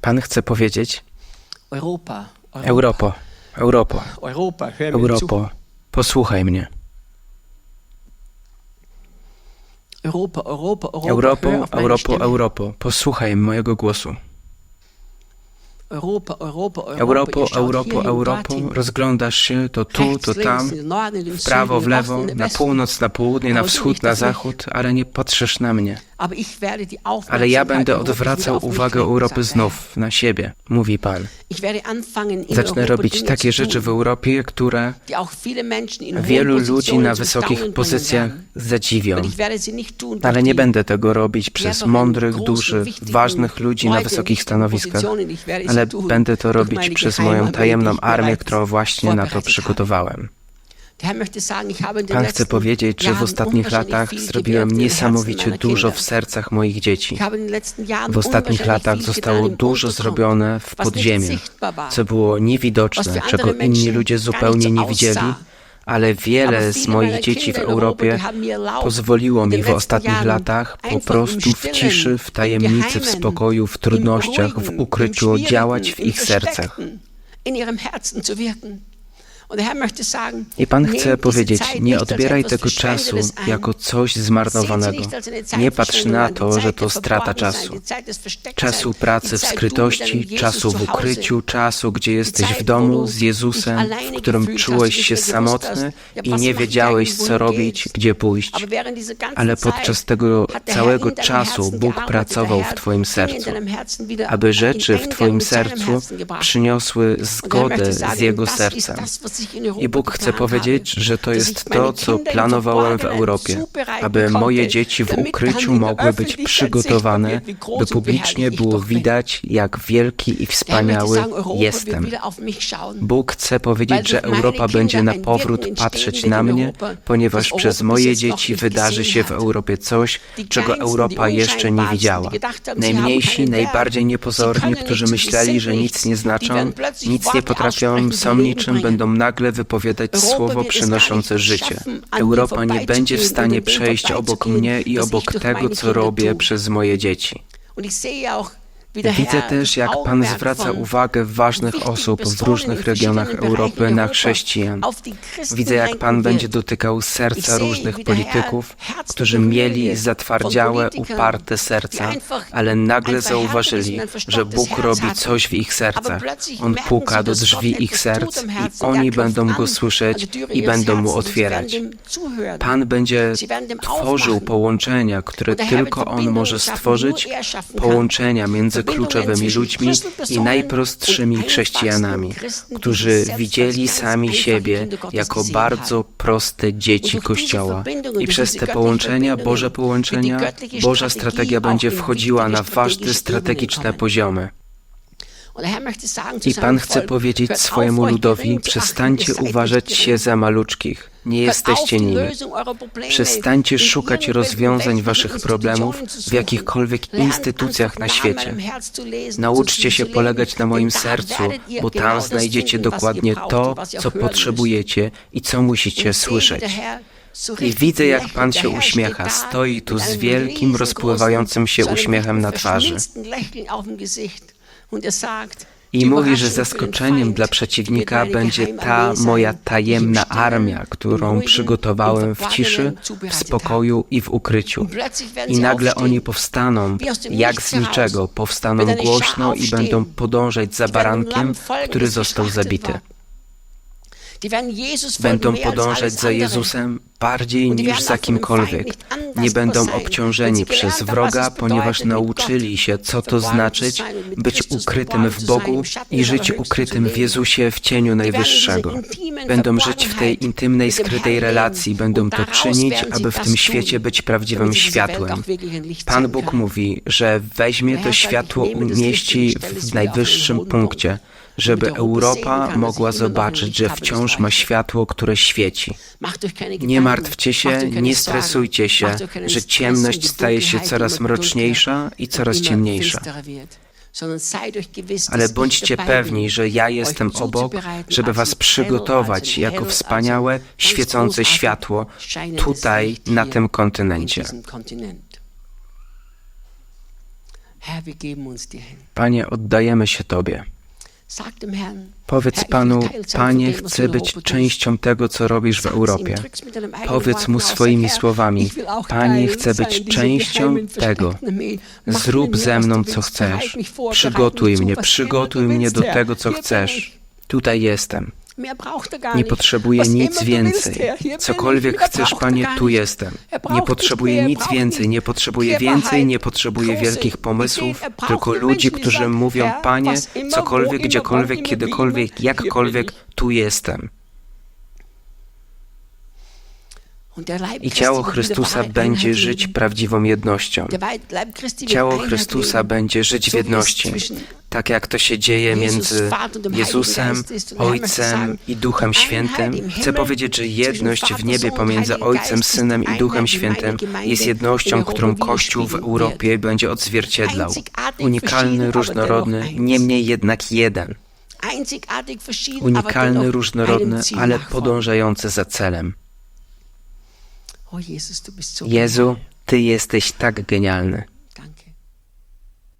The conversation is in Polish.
Pan chce powiedzieć: Europa, Europa, Europa, Europa, Europo, posłuchaj mnie. Europa, Europa, Europa, Europo, Europo, Europo, posłuchaj mojego głosu. Europa, Europa, Europo, Europo, Europo, rozglądasz się, to tu, to tam, w prawo, w lewo, na północ, na południe, na wschód, na zachód, ale nie patrzysz na mnie. Ale ja będę odwracał uwagę Europy znów na siebie, mówi Pal. Zacznę robić takie rzeczy w Europie, które wielu ludzi na wysokich pozycjach zadziwią. Ale nie będę tego robić przez mądrych, dużych, ważnych ludzi na wysokich stanowiskach, ale ale będę to robić przez moją tajemną armię, którą właśnie na to przygotowałem. Pan chce powiedzieć, że w ostatnich latach zrobiłem niesamowicie dużo w sercach moich dzieci. W ostatnich latach zostało dużo zrobione w podziemiach, co było niewidoczne, czego inni ludzie zupełnie nie widzieli ale wiele z moich dzieci w Europie pozwoliło mi w ostatnich latach po prostu w ciszy, w tajemnicy, w spokoju, w trudnościach, w ukryciu działać w ich sercach. I Pan chce powiedzieć, nie odbieraj tego czasu jako coś zmarnowanego. Nie patrz na to, że to strata czasu. Czasu pracy w skrytości, czasu w ukryciu, czasu, gdzie jesteś w domu z Jezusem, w którym czułeś się samotny i nie wiedziałeś, co robić, gdzie pójść. Ale podczas tego całego czasu Bóg pracował w Twoim sercu, aby rzeczy w Twoim sercu przyniosły zgodę z Jego sercem. I Bóg chce powiedzieć, że to jest to, co planowałem w Europie, aby moje dzieci w ukryciu mogły być przygotowane, by publicznie było widać, jak wielki i wspaniały jestem. Bóg chce powiedzieć, że Europa będzie na powrót patrzeć na mnie, ponieważ przez moje dzieci wydarzy się w Europie coś, czego Europa jeszcze nie widziała. Najmniejsi, najbardziej niepozorni, którzy myśleli, że nic nie znaczą, nic nie potrafią, są niczym, będą nagle nagle wypowiadać słowo przynoszące życie. Europa nie będzie w stanie przejść obok mnie i obok tego, co robię przez moje dzieci. Widzę też, jak Pan zwraca uwagę ważnych osób w różnych regionach Europy na chrześcijan. Widzę, jak Pan będzie dotykał serca różnych polityków, którzy mieli zatwardziałe, uparte serca, ale nagle zauważyli, że Bóg robi coś w ich sercach. On puka do drzwi ich serc i oni będą Go słyszeć i będą Mu otwierać. Pan będzie tworzył połączenia, które tylko On może stworzyć, połączenia między kluczowymi ludźmi i najprostszymi chrześcijanami, którzy widzieli sami siebie jako bardzo proste dzieci Kościoła. I przez te połączenia, Boże połączenia, Boża strategia będzie wchodziła na ważne strategiczne poziomy. I Pan chce powiedzieć swojemu ludowi, przestańcie uważać się za maluczkich. Nie jesteście nimi. Przestańcie szukać rozwiązań waszych problemów w jakichkolwiek instytucjach na świecie. Nauczcie się polegać na moim sercu, bo tam znajdziecie dokładnie to, co potrzebujecie i co musicie słyszeć. I widzę, jak Pan się uśmiecha. Stoi tu z wielkim, rozpływającym się uśmiechem na twarzy. I mówi, że zaskoczeniem dla przeciwnika będzie ta moja tajemna armia, którą przygotowałem w ciszy, w spokoju i w ukryciu. I nagle oni powstaną, jak z niczego, powstaną głośno i będą podążać za barankiem, który został zabity. Będą podążać za Jezusem bardziej niż za kimkolwiek. Nie będą obciążeni przez wroga, ponieważ nauczyli się, co to znaczyć być ukrytym w Bogu i żyć ukrytym w Jezusie w cieniu Najwyższego. Będą żyć w tej intymnej, skrytej relacji, będą to czynić, aby w tym świecie być prawdziwym światłem. Pan Bóg mówi, że weźmie to światło, umieści w najwyższym punkcie żeby Europa mogła zobaczyć, że wciąż ma światło, które świeci. Nie martwcie się, nie stresujcie się, że ciemność staje się coraz mroczniejsza i coraz ciemniejsza. Ale bądźcie pewni, że ja jestem obok, żeby Was przygotować jako wspaniałe, świecące światło tutaj, na tym kontynencie. Panie, oddajemy się Tobie. Powiedz Panu, Panie, chcę być częścią tego, co robisz w Europie. Powiedz mu swoimi słowami, Panie, chcę być częścią tego. Zrób ze mną, co chcesz. Przygotuj mnie, przygotuj mnie do tego, co chcesz. Tutaj jestem. Er Nie potrzebuję nic więcej. Cokolwiek chcesz, er Panie, tu jestem. Er Nie potrzebuję mehr, nic więcej, nie potrzebuję więcej, nie potrzebuję wielkich pomysłów, Er tylko ludzi, którzy mówią, Panie, cokolwiek, gdziekolwiek, kiedykolwiek, jakkolwiek, tu jestem. I ciało Chrystusa będzie żyć prawdziwą jednością. Ciało Chrystusa będzie żyć w jedności, tak jak to się dzieje między Jezusem, Ojcem i Duchem Świętym. Chcę powiedzieć, że jedność w niebie pomiędzy Ojcem, Synem i Duchem Świętym jest jednością, którą Kościół w Europie będzie odzwierciedlał. Unikalny, różnorodny, niemniej jednak jeden. Unikalny, różnorodny, ale podążający za celem. Jezu, Ty jesteś tak genialny.